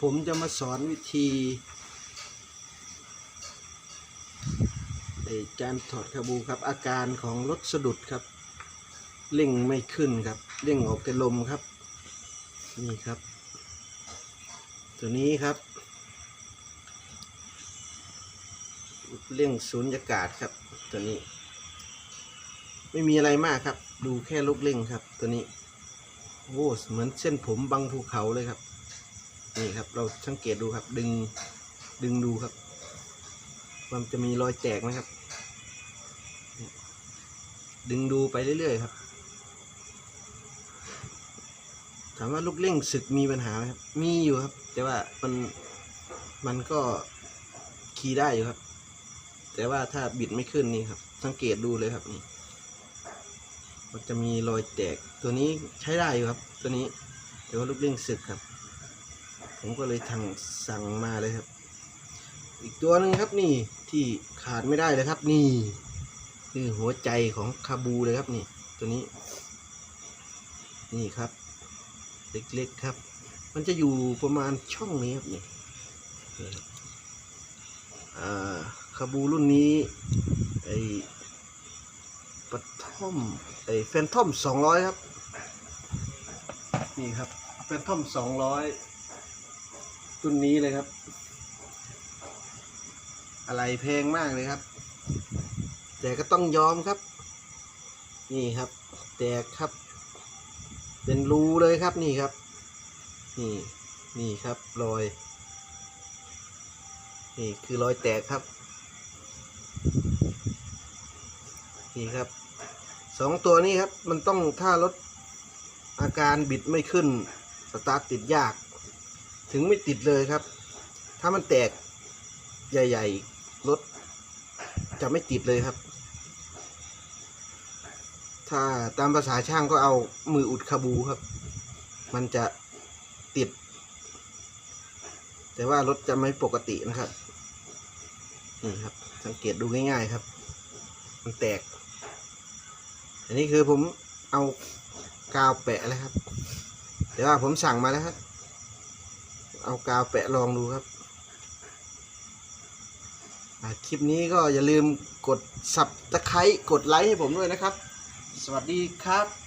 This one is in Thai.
ผมจะมาสอนวิธีการถอดคาบูครับ อาการของรถสะดุดครับเร่งไม่ขึ้นครับเร่งออกแต่ลมครับ นี่ครับ ตัวนี้ครับเร่งสูญญากาศครับ ตัวนี้ ไม่มีอะไรมากครับ ดูแค่ลูกเร่งครับ ตัวนี้โอ้เหมือนเส้นผมบังภูเขาเลยครับ นี่ครับ เราสังเกตดูครับ ดึงดึงดูครับ มันจะมีรอยแตกไหมครับ ดึงดูไปเรื่อยๆครับ ถามว่าลูกเร่งศึกมีปัญหาไหมครับ มีอยู่ครับ แต่ว่ามันมันก็ขี่ได้อยู่ครับ แต่ว่าถ้าบิดไม่ขึ้นนี่ครับ สังเกตดูเลยครับนี่มันจะมีรอยแตกตัวนี้ใช้ได้อยู่ครับ ตัวนี้แต่ว่าลูกเร่งสึกครับ ผมก็เลยทางสั่งมาเลยครับ อีกตัวหนึ่งครับนี่ที่ขาดไม่ได้เลยครับนี่ คือหัวใจของคาบูเลยครับนี่ ตัวนี้ นี่ครับ เล็กๆครับ มันจะอยู่ประมาณช่องนี้ครับนี่คาบูรุ่นนี้ไอปทอมไอแฟนทอมสองร้อยครับ นี่ครับแฟนทอมสองร้อย รุ่นนี้เลยครับ อะไรแพงมากเลยครับ แต่ก็ต้องยอมครับ นี่ครับ แตกครับ เป็นรูเลยครับนี่ครับ นี่นี่ครับรอย นี่คือรอยแตกครับ นี่ครับสองตัวนี้ครับ มันต้องถ้ารถอาการบิดไม่ขึ้น สตาร์ทติดยาก ถึงไม่ติดเลยครับ ถ้ามันแตกใหญ่ๆรถจะไม่ติดเลยครับ ถ้าตามภาษาช่างก็เอามืออุดคาบูครับ มันจะติด แต่ว่ารถจะไม่ปกตินะครับนี่ครับ สังเกตดูง่ายๆครับ มันแตก อันนี้คือผมเอากาวแปะแล้วครับ แต่ว่าผมสั่งมาแล้วครับ เอากาวแปะลองดูครับคลิปนี้ก็อย่าลืมกดสับตะไคร้กดไลค์ให้ผมด้วยนะครับ สวัสดีครับ